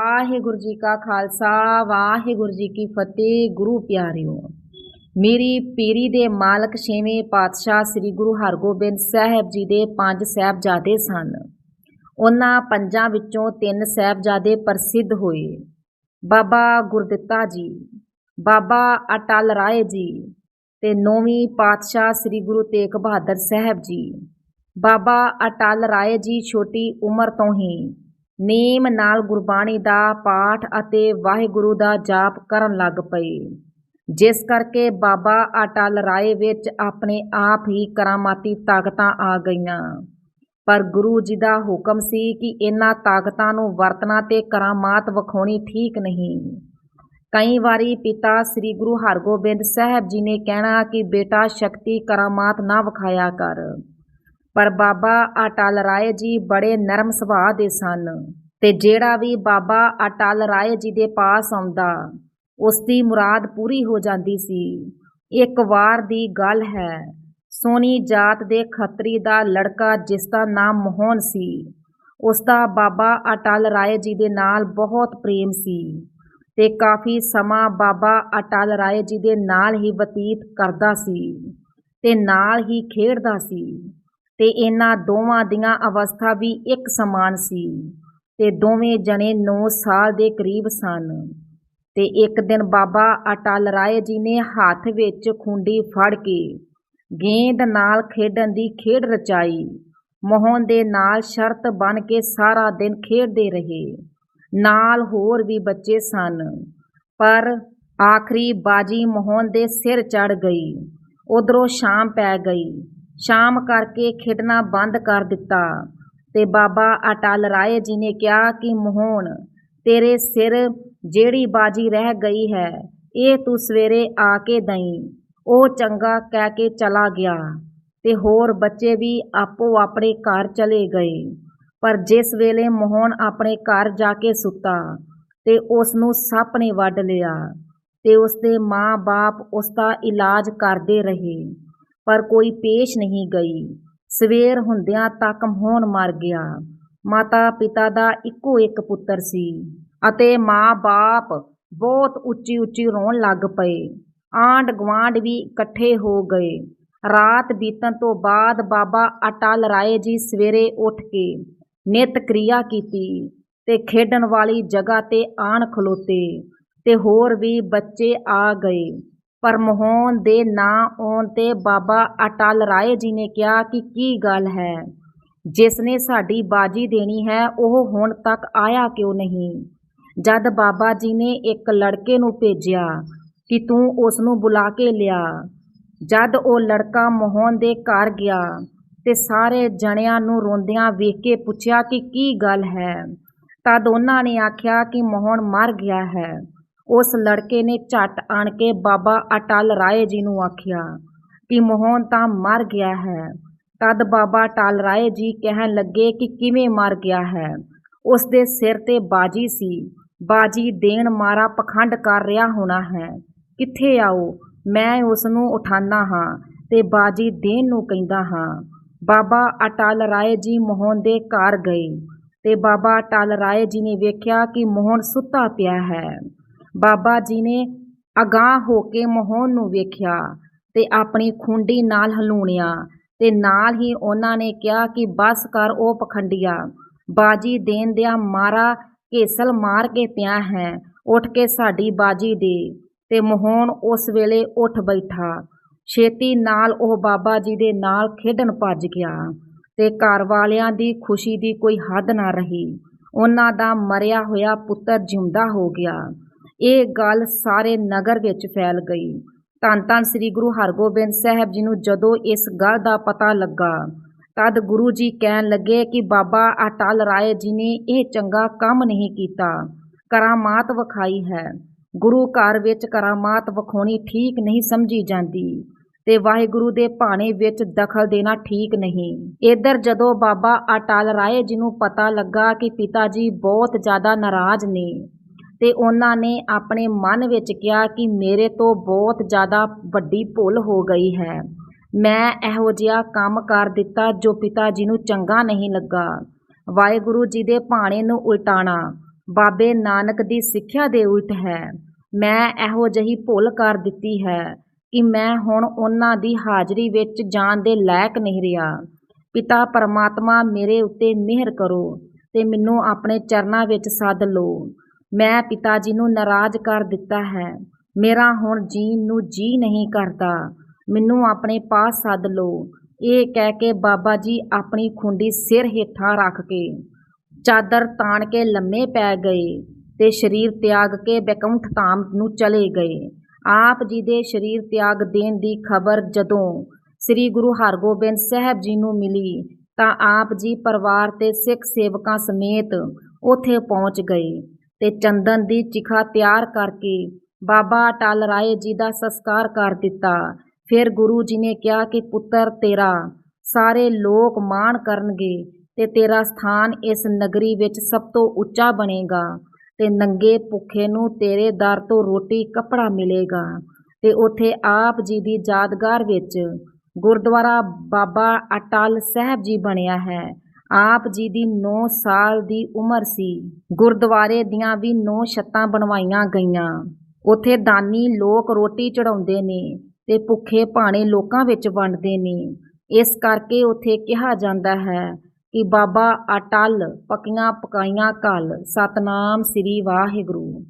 ਵਾਹਿਗੁਰੂ ਜੀ ਕਾ ਖਾਲਸਾ, ਵਾਹਿਗੁਰੂ ਜੀ ਕੀ ਫਤਿਹ। ਗੁਰੂ ਪਿਆਰਿਓ, ਮੇਰੀ ਪੀਰੀ ਦੇ ਮਾਲਕ ਛੇਵੇਂ ਪਾਤਸ਼ਾਹ ਸ੍ਰੀ ਗੁਰੂ ਹਰਗੋਬਿੰਦ ਸਾਹਿਬ ਜੀ ਦੇ ਪੰਜ ਸਾਹਿਬਜ਼ਾਦੇ ਸਨ। ਉਹਨਾਂ ਪੰਜਾਂ ਵਿੱਚੋਂ ਤਿੰਨ ਸਾਹਿਬਜ਼ਾਦੇ ਪ੍ਰਸਿੱਧ ਹੋਏ। ਬਾਬਾ ਗੁਰਦਿੱਤਾ ਜੀ, ਬਾਬਾ ਅਟਲ ਰਾਏ ਜੀ ਤੇ ਨੌਵੀਂ ਪਾਤਸ਼ਾਹ ਸ੍ਰੀ ਗੁਰੂ ਤੇਗ ਬਹਾਦਰ ਸਾਹਿਬ ਜੀ। ਬਾਬਾ ਅਟਲ ਰਾਏ ਜੀ ਛੋਟੀ ਉਮਰ ਤੋਂ ਹੀ ਨੇਮ ਨਾਲ ਗੁਰਬਾਣੀ ਦਾ ਪਾਠ ਅਤੇ ਵਾਹਿਗੁਰੂ ਦਾ ਜਾਪ ਕਰਨ ਲੱਗ ਪਏ ਜਿਸ ਕਰਕੇ ਬਾਬਾ ਅਟਲ ਰਾਏ ਵਿੱਚ ਆਪਣੇ ਆਪ ਹੀ ਕਰਾਮਾਤੀ ਤਾਕਤਾਂ ਆ ਗਈਆਂ। ਪਰ ਗੁਰੂ ਜੀ ਦਾ ਹੁਕਮ ਸੀ ਕਿ ਇਹਨਾਂ ਤਾਕਤਾਂ ਨੂੰ ਵਰਤਣਾ ਤੇ ਕਰਾਮਾਤ ਵਿਖਾਉਣੀ ਠੀਕ ਨਹੀਂ। ਕਈ ਵਾਰੀ ਪਿਤਾ ਸ੍ਰੀ ਗੁਰੂ ਹਰਗੋਬਿੰਦ ਸਾਹਿਬ ਜੀ ਨੇ ਕਹਿਣਾ ਕਿ ਬੇਟਾ ਸ਼ਕਤੀ ਕਰਾਮਾਤ ਨਾ ਵਿਖਾਇਆ ਕਰ। ਪਰ ਬਾਬਾ ਅਟਲ ਰਾਏ ਜੀ ਬੜੇ ਨਰਮ ਸੁਭਾਅ ਦੇ ਸਨ ਤੇ ਜਿਹੜਾ ਵੀ ਬਾਬਾ ਅਟਲ ਰਾਏ ਜੀ ਦੇ ਪਾਸ ਆਉਂਦਾ ਉਸ ਦੀ ਮੁਰਾਦ ਪੂਰੀ ਹੋ ਜਾਂਦੀ ਸੀ। ਇੱਕ ਵਾਰ ਦੀ ਗੱਲ ਹੈ ਸੋਨੀ ਜਾਤ ਦੇ ਖੱਤਰੀ ਦਾ ਲੜਕਾ ਜਿਸ ਦਾ ਨਾਮ ਮੋਹਨ ਸੀ ਉਸ ਦਾ ਬਾਬਾ ਅਟਲ ਰਾਏ ਜੀ ਦੇ ਨਾਲ ਬਹੁਤ ਪ੍ਰੇਮ ਸੀ ਤੇ ਕਾਫੀ ਸਮਾਂ ਬਾਬਾ ਅਟਲ ਰਾਏ ਜੀ ਦੇ ਨਾਲ ਹੀ ਬਤੀਤ ਕਰਦਾ ਸੀ ਤੇ ਨਾਲ ਹੀ ਖੇਡਦਾ ਸੀ। ਤੇ ਇਹਨਾਂ ਦੋਵਾਂ ਦੀਆਂ ਅਵਸਥਾ ਵੀ ਇੱਕ ਸਮਾਨ ਸੀ ਤੇ ਦੋਵੇਂ ਜਣੇ 9 ਸਾਲ ਦੇ ਕਰੀਬ ਸਨ। ਤੇ ਇੱਕ ਦਿਨ ਬਾਬਾ ਅਟਲ ਰਾਏ ਜੀ ਨੇ ਹੱਥ ਵਿੱਚ ਖੁੰਡੀ ਫੜ ਕੇ ਗੇਂਦ ਨਾਲ ਖੇਡਣ ਦੀ ਖੇਡ ਰਚਾਈ। ਮੋਹਨ ਦੇ ਨਾਲ ਸ਼ਰਤ ਬਣ ਕੇ ਸਾਰਾ ਦਿਨ ਖੇਡਦੇ ਰਹੇ। ਨਾਲ ਹੋਰ ਵੀ ਬੱਚੇ ਸਨ, ਪਰ ਆਖਰੀ ਬਾਜੀ ਮੋਹਨ ਦੇ ਸਿਰ ਚੜ ਗਈ। ਉਧਰੋਂ ਸ਼ਾਮ ਪੈ ਗਈ। ਸ਼ਾਮ ਕਰਕੇ ਖੇਡਣਾ ਬੰਦ ਕਰ ਦਿੱਤਾ ਤੇ ਬਾਬਾ ਅਟਲ ਰਾਏ ਜੀ ਨੇ ਕਿਹਾ ਕਿ ਮੋਹਨ, ਤੇਰੇ ਸਿਰ ਜਿਹੜੀ ਬਾਜੀ ਰਹਿ ਗਈ ਹੈ, ਇਹ ਤੂੰ ਸਵੇਰੇ ਆ ਕੇ ਦਈ। ਉਹ ਚੰਗਾ ਕਹਿ ਕੇ ਚਲਾ ਗਿਆ ਤੇ ਹੋਰ ਬੱਚੇ ਵੀ ਆਪੋ ਆਪਣੇ ਘਰ ਚਲੇ ਗਏ। ਪਰ ਜਿਸ ਵੇਲੇ ਮੋਹਨ ਆਪਣੇ ਘਰ ਜਾ ਕੇ ਸੁੱਤਾ ਤੇ ਉਸ ਨੂੰ ਸੱਪ ਨੇ ਵੱਢ ਲਿਆ ਤੇ ਉਸ ਦੇ ਮਾਂ-ਬਾਪ ਉਸ ਦਾ ਇਲਾਜ ਕਰਦੇ ਰਹੇ। ਪਰ ਕੋਈ ਪੇਸ਼ ਨਹੀਂ ਗਈ। ਸਵੇਰ ਹੁੰਦਿਆਂ ਤੱਕ ਮੋਹਨ ਮਰ ਗਿਆ। ਮਾਤਾ ਪਿਤਾ ਦਾ ਇੱਕੋ ਇੱਕ ਪੁੱਤਰ ਸੀ ਅਤੇ ਮਾਂ-ਬਾਪ ਬਹੁਤ ਉੱਚੀ ਉੱਚੀ ਰੋਣ ਲੱਗ ਪਏ। ਆਂਡ ਗਵਾਂਡ ਵੀ ਇਕੱਠੇ ਹੋ ਗਏ। ਰਾਤ ਬੀਤਣ ਤੋਂ ਬਾਅਦ ਬਾਬਾ ਅਟਲ ਰਾਏ ਜੀ ਸਵੇਰੇ ਉੱਠ ਕੇ ਨਿਤ ਕਿਰਿਆ ਕੀਤੀ ਤੇ ਖੇਡਣ ਵਾਲੀ ਜਗ੍ਹਾ ਤੇ ਆਣ ਖਲੋਤੇ ਤੇ ਹੋਰ ਵੀ ਬੱਚੇ ਆ ਗਏ। ਪਰ ਮੋਹਨ ਦੇ ਨਾਂ ਆਉਣ ਤੇ ਬਾਬਾ ਅਟਲ ਰਾਏ ਜੀ ਨੇ ਕਿਹਾ ਕਿ ਕੀ ਗੱਲ ਹੈ? ਜਿਸ ਨੇ ਸਾਡੀ ਬਾਜੀ ਦੇਣੀ ਹੈ, ਉਹ ਹੁਣ ਤੱਕ ਆਇਆ ਕਿਉਂ ਨਹੀਂ? ਜਦ ਬਾਬਾ ਜੀ ਨੇ ਇੱਕ ਲੜਕੇ ਨੂੰ ਭੇਜਿਆ ਕਿ ਤੂੰ ਉਸ ਨੂੰ ਬੁਲਾ ਕੇ ਲਿਆ। ਜਦ ਉਹ ਲੜਕਾ ਮੋਹਨ ਦੇ ਘਰ ਗਿਆ ਤੇ ਸਾਰੇ ਜਣਿਆਂ ਨੂੰ ਰੋਂਦਿਆਂ ਵੇਖ ਕੇ ਪੁੱਛਿਆ ਕਿ ਕੀ ਗੱਲ ਹੈ, ਤਦ ਉਹਨਾਂ ਨੇ ਆਖਿਆ ਕਿ ਮੋਹਨ ਮਰ ਗਿਆ ਹੈ। ਉਸ ਲੜਕੇ ਨੇ ਝੱਟ ਆਣ ਕੇ ਬਾਬਾ ਅਟਲ ਰਾਏ ਜੀ ਨੂੰ ਆਖਿਆ ਕਿ ਮੋਹਨ ਤਾਂ ਮਰ ਗਿਆ ਹੈ। ਤਦ ਬਾਬਾ ਅਟਲ ਰਾਏ ਜੀ ਕਹਿਣ ਲੱਗੇ ਕਿ ਕਿਵੇਂ ਮਰ ਗਿਆ ਹੈ। ਉਸ ਦੇ ਸਿਰ ਤੇ ਬਾਜੀ ਸੀ। ਬਾਜੀ ਦੇਣ ਮਾਰਾ ਪਖੰਡ ਕਰ ਰਿਹਾ ਹੋਣਾ ਹੈ। ਕਿੱਥੇ ਆਓ? ਮੈਂ ਉਸ ਨੂੰ ਉਠਾਨਾ ਹਾਂ ਤੇ ਬਾਜੀ ਦੇਣ ਨੂੰ ਕਹਿੰਦਾ ਹਾਂ। ਬਾਬਾ ਅਟਲ ਰਾਏ ਜੀ ਮੋਹਨ ਦੇ ਘਰ ਗਏ ਤੇ ਬਾਬਾ ਅਟਲ ਰਾਏ ਜੀ ਨੇ ਵੇਖਿਆ ਕਿ ਮੋਹਨ ਸੁੱਤਾ ਪਿਆ ਹੈ। ਬਾਬਾ ਜੀ ਨੇ ਅਗਾਹ ਹੋ ਕੇ ਮੋਹਨ ਨੂੰ ਵੇਖਿਆ ਤੇ ਆਪਣੀ ਖੁੰਡੀ ਨਾਲ ਹਲੂਣਿਆ ਤੇ ਨਾਲ ਹੀ ਉਹਨਾਂ ਨੇ ਕਿਹਾ ਕਿ ਬਸ ਕਰ ਉਹ ਪਖੰਡੀਆ, ਬਾਜੀ ਦੇਣ ਦਿਆ ਮਾਰਾ ਘੇਸਲ ਮਾਰ ਕੇ ਪਿਆ ਹੈ, ਉੱਠ ਕੇ ਸਾਡੀ ਬਾਜੀ ਦੇ। ਤੇ ਮੋਹਨ ਉਸ ਵੇਲੇ ਉੱਠ ਬੈਠਾ, ਛੇਤੀ ਨਾਲ ਉਹ ਬਾਬਾ ਜੀ ਦੇ ਨਾਲ ਖੇਡਣ ਭੱਜ ਗਿਆ ਤੇ ਘਰ ਵਾਲਿਆਂ ਦੀ ਖੁਸ਼ੀ ਦੀ ਕੋਈ ਹੱਦ ਨਾ ਰਹੀ। ਉਹਨਾਂ ਦਾ ਮਰਿਆ ਹੋਇਆ ਪੁੱਤਰ ਜਿਉਂਦਾ ਹੋ ਗਿਆ। ਇਹ ਗੱਲ ਸਾਰੇ ਨਗਰ ਵਿੱਚ ਫੈਲ ਗਈ। ਧੰਨ ਧੰਨ ਸ੍ਰੀ ਗੁਰੂ ਹਰਗੋਬਿੰਦ ਸਾਹਿਬ ਜੀ ਨੂੰ ਜਦੋਂ ਇਸ ਗੱਲ ਦਾ ਪਤਾ ਲੱਗਾ, ਤਦ ਗੁਰੂ ਜੀ ਕਹਿਣ ਲੱਗੇ ਕਿ ਬਾਬਾ ਅਟਲ ਰਾਏ ਜੀ ਨੇ ਇਹ ਚੰਗਾ ਕੰਮ ਨਹੀਂ ਕੀਤਾ। ਕਰਾਮਾਤ ਵਿਖਾਈ ਹੈ। ਗੁਰੂ ਘਰ ਵਿੱਚ ਕਰਾਮਾਤ ਵਿਖਾਉਣੀ ਠੀਕ ਨਹੀਂ ਸਮਝੀ ਜਾਂਦੀ ਤੇ ਵਾਹਿਗੁਰੂ ਦੇ ਭਾਣੇ ਵਿੱਚ ਦਖਲ ਦੇਣਾ ਠੀਕ ਨਹੀਂ। ਇਧਰ ਜਦੋਂ ਬਾਬਾ ਅਟਲ ਰਾਏ ਜੀ ਨੂੰ ਪਤਾ ਲੱਗਾ ਕਿ ਪਿਤਾ ਜੀ ਬਹੁਤ ਜ਼ਿਆਦਾ ਨਾਰਾਜ਼ ਨੇ ਅਤੇ ਉਹਨਾਂ ਨੇ ਆਪਣੇ ਮਨ ਵਿੱਚ ਕਿਹਾ ਕਿ ਮੇਰੇ ਤੋਂ ਬਹੁਤ ਜ਼ਿਆਦਾ ਵੱਡੀ ਭੁੱਲ ਹੋ ਗਈ ਹੈ। ਮੈਂ ਇਹੋ ਜਿਹਾ ਕੰਮ ਕਰ ਦਿੱਤਾ ਜੋ ਪਿਤਾ ਜੀ ਨੂੰ ਚੰਗਾ ਨਹੀਂ ਲੱਗਾ। ਵਾਹਿਗੁਰੂ ਜੀ ਦੇ ਭਾਣੇ ਨੂੰ ਉਲਟਾਣਾ ਬਾਬੇ ਨਾਨਕ ਦੀ ਸਿੱਖਿਆ ਦੇ ਉਲਟ ਹੈ। ਮੈਂ ਇਹੋ ਜਿਹੀ ਭੁੱਲ ਕਰ ਦਿੱਤੀ ਹੈ ਕਿ ਮੈਂ ਹੁਣ ਉਹਨਾਂ ਦੀ ਹਾਜ਼ਰੀ ਵਿੱਚ ਜਾਣ ਦੇ ਲਾਇਕ ਨਹੀਂ ਰਿਹਾ। ਪਿਤਾ ਪਰਮਾਤਮਾ ਮੇਰੇ ਉੱਤੇ ਮਿਹਰ ਕਰੋ ਤੇ ਮੈਨੂੰ ਆਪਣੇ ਚਰਨਾਂ ਵਿੱਚ ਸੱਦ ਲਓ। ਮੈਂ ਪਿਤਾ ਜੀ ਨੂੰ ਨਾਰਾਜ਼ ਕਰ ਦਿੱਤਾ ਹੈ। ਮੇਰਾ ਹੁਣ ਜੀਣ ਨੂੰ ਜੀ ਨਹੀਂ ਕਰਦਾ। ਮੈਨੂੰ ਆਪਣੇ ਪਾਸ ਸੱਦ ਲਓ। ਇਹ ਕਹਿ ਕੇ ਬਾਬਾ ਜੀ ਆਪਣੀ ਖੁੰਡੀ ਸਿਰ ਹੇਠਾਂ ਰੱਖ ਕੇ ਚਾਦਰ ਤਾਣ ਕੇ ਲੰਮੇ ਪੈ ਗਏ ਤੇ ਸਰੀਰ ਤਿਆਗ ਕੇ ਬੈਕੁੰਠ ਧਾਮ ਨੂੰ ਚਲੇ ਗਏ। ਆਪ ਜੀ ਦੇ ਸਰੀਰ ਤਿਆਗ ਦੇਣ ਦੀ ਖਬਰ ਜਦੋਂ ਸ੍ਰੀ ਗੁਰੂ ਹਰਗੋਬਿੰਦ ਸਾਹਿਬ ਜੀ ਨੂੰ ਮਿਲੀ, ਤਾਂ ਆਪ ਜੀ ਪਰਿਵਾਰ ਤੇ ਸਿੱਖ ਸੇਵਕਾਂ ਸਮੇਤ ਉੱਥੇ ਪਹੁੰਚ ਗਏ। ਤੇ ਚੰਦਨ ਦੀ ਚਿਖਾ ਤਿਆਰ ਕਰਕੇ ਬਾਬਾ ਅਟਲ ਰਾਏ ਜੀ ਦਾ ਸੰਸਕਾਰ ਕਰ ਦਿੱਤਾ। ਫਿਰ ਗੁਰੂ ਜੀ ਨੇ ਕਿਹਾ ਕਿ, ਪੁੱਤਰ ਤੇਰਾ, ਸਾਰੇ ਲੋਕ ਮਾਣ ਕਰਨਗੇ ਤੇ ਤੇਰਾ ਸਥਾਨ ਇਸ ਨਗਰੀ ਵਿੱਚ ਸਭ ਤੋਂ ਉੱਚਾ ਬਣੇਗਾ ਤੇ ਨੰਗੇ ਭੁੱਖੇ ਨੂੰ ਤੇਰੇ ਦਰ ਤੋਂ ਰੋਟੀ, ਕੱਪੜਾ ਮਿਲੇਗਾ। ਤੇ ਉੱਥੇ ਆਪ ਜੀ ਦੀ ਯਾਦਗਾਰ ਵਿੱਚ ਗੁਰਦੁਆਰਾ ਬਾਬਾ ਅਟਲ ਸਾਹਿਬ ਜੀ ਬਣਿਆ ਹੈ। ਆਪ ਜੀ ਦੀ 9 ਸਾਲ ਦੀ ਉਮਰ ਸੀ। ਗੁਰਦੁਆਰੇ ਦੀਆਂ ਵੀ 9 ਛੱਤਾਂ ਬਣਵਾਈਆਂ ਗਈਆਂ। ਉੱਥੇ ਦਾਨੀ ਲੋਕ ਰੋਟੀ ਚੜਾਉਂਦੇ ਨੇ ਤੇ ਭੁੱਖੇ ਭਾਣੇ ਲੋਕਾਂ ਵਿੱਚ ਵੰਡਦੇ ਨੇ। ਇਸ ਕਰਕੇ ਉੱਥੇ ਕਿਹਾ ਜਾਂਦਾ ਹੈ ਕਿ ਬਾਬਾ ਅਟਲ ਪੱਕੀਆਂ ਪਕਾਈਆਂ ਘਲ। ਸਤਨਾਮ ਸ੍ਰੀ ਵਾਹਿਗੁਰੂ।